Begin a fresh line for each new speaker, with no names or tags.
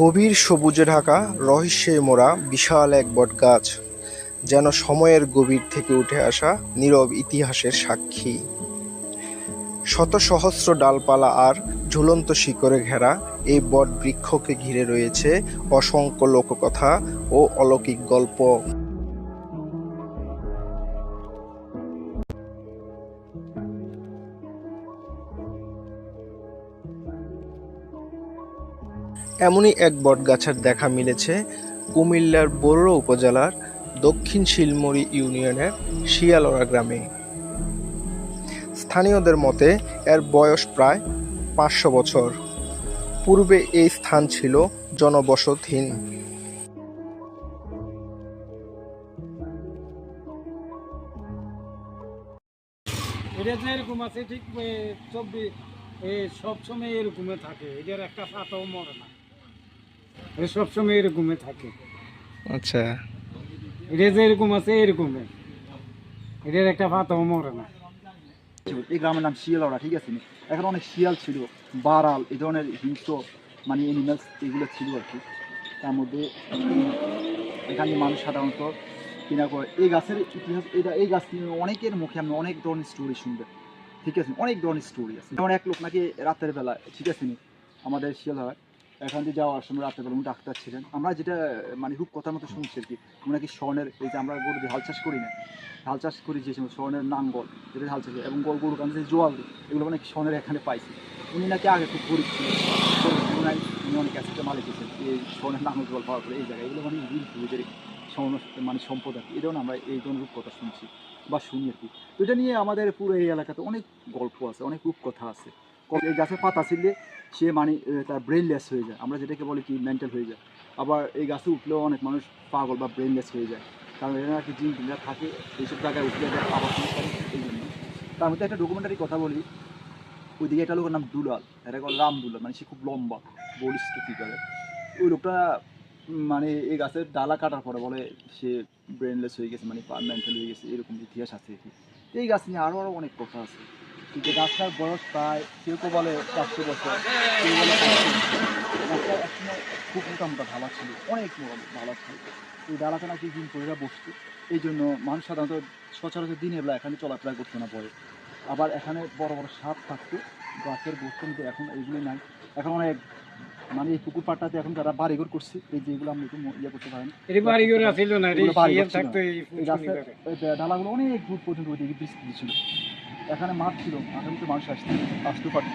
গভীর সবুজে ঢাকা, রহস্যে মোড়া বিশাল এক বট গাছ যেন সময়ের গভীর থেকে উঠে আসা নীরব ইতিহাসের সাক্ষী। শত সহস্র ডালপালা আর ঝুলন্ত শিকড়ে ঘেরা এই বট বৃক্ষকে ঘিরে রয়েছে অসংখ্য লোককথা ও অলৌকিক গল্প। এমনই এক বটগাছের দেখা মিলেছে কুমিল্লার বড় উপজেলার দক্ষিণ শিলমরি ইউনিয়নের শিয়ালড়া গ্রামে। স্থানীয়দের মতে এর বয়স প্রায় পাঁচশো বছর। পূর্বে এই স্থান ছিল জনবসতহীন।
এটা আছে ঠিক চব্বিশ সবসময় এরকমে থাকে। এটার একটা পাতাও মরে না। সবসময় এরকমে থাকে।
আচ্ছা।
এটা যে এরকম আছে এরকমে এটার একটা পাতাও মরে না।
এই গ্রামের নাম শিয়ালওড়া ঠিক আছে? এখানে অনেক শিয়াল ছিল বারাল এই ধরনের হিংস্র মানে এনিম্যালস এগুলো ছিল আর কি। তার মধ্যে এখানে মানুষ সাধারণত কিনা করে। এই গাছের ইতিহাস এটা এই গাছ নিয়ে অনেকের মুখে আপনি অনেক ধরনের স্টোরি শুনবেন ঠিক আছে? অনেক ধরনের স্টোরি আছে। যেমন এক লোক নাকি রাতের বেলা ঠিক আছে নি? আমাদের শিয়ালড়া এখান দিয়ে যাওয়ার সময় রাতের বেলা উনি ডাক্তার ছিলেন। আমরা যেটা মানে খুব কথার মতো শুনছি আর কি উনি নাকি স্বর্ণের, এই যে আমরা গরু হাল চাষ করি না, হাল চাষ করি যে সময় স্বর্ণের নাঙ্গল, যেটা হাল চাষ এবং গরু গরু কান যে জোয়াল, এগুলো অনেক স্বর্ণের এখানে পাইছি। উনি নাকি আগে খুব গরিব ছিলেন। উনি- অনেক অ্যাসেটের মালিক ছিলেন এই স্বর্ণের নাঙ্গল, জোয়াল পাওয়ার পরে এই জায়গায়। এগুলো মানে রিল ফুজের স্বর্ণ মানে সম্পদ আর কি। এই আমরা এই ধরনের রূপকথা শুনছি বা শুনি আর কি। তো এটা নিয়ে আমাদের পুরো এই এলাকাতে অনেক গল্প আছে, অনেক রূপকথা আছে। এই গাছের পাতা ছিললে সে মানে তার ব্রেনলেস হয়ে যায়। আমরা যেটাকে বলি কি মেন্টাল হয়ে যায়। আবার এই গাছে উঠলেও অনেক মানুষ পাগল বা ব্রেনলেস হয়ে যায়। কারণ এরা নাকি জিন জিনরা থাকে, এইসব জায়গায় উঠলে আবার করে এই জন্য। তার মধ্যে একটা ডকুমেন্টারি কথা বলি। ওইদিকে একটা লোকের নাম দুলাল। এটা বলে রাম দুলাল মানে সে খুব লম্বা বলিষ্ঠ ফিগারের ওই লোকটা মানে এই গাছের ডালা কাটার পরে বলে সে ব্রেনলেস হয়ে গেছে মানে মেন্টাল হয়ে গেছে, এরকম ইতিহাস আছে আর কি। এই গাছ নিয়ে আরও আরও অনেক কথা আছে। কিন্তু গাছটার বয়স প্রায় কেউ কেউ বলে চারশো বছর কেউ বলে গাছটা একসময় খুব মোটা মোটা ঢালা ছিল অনেক ঢালা ছিল। এই ডালাতে নাকি দিন পরেরা বসতো এই জন্য মানুষ সাধারণত সচরাচর দিনের বেলা এখানে চলাফেরা করতো না পরে। আবার এখানে বড় বড় সাপ থাকতো গাছের বস্তু কিন্তু এখন এইগুলো নাই। এখন অনেক মানে এই পুকুর পাড়টাতে এখন যারা বাড়িঘর করছে এই যে এগুলো আপনি একটু ইয়ে করতে পারেন।
এটি আসিল না এটি
এগুলো বাড়ি
ইয়ে
অনেক দূর পর্যন্ত ওইদিকে বৃষ্টি ছিল। এখানে মাঠ ছিল মাঠের মধ্যে মানুষ আসতে আসতে পারত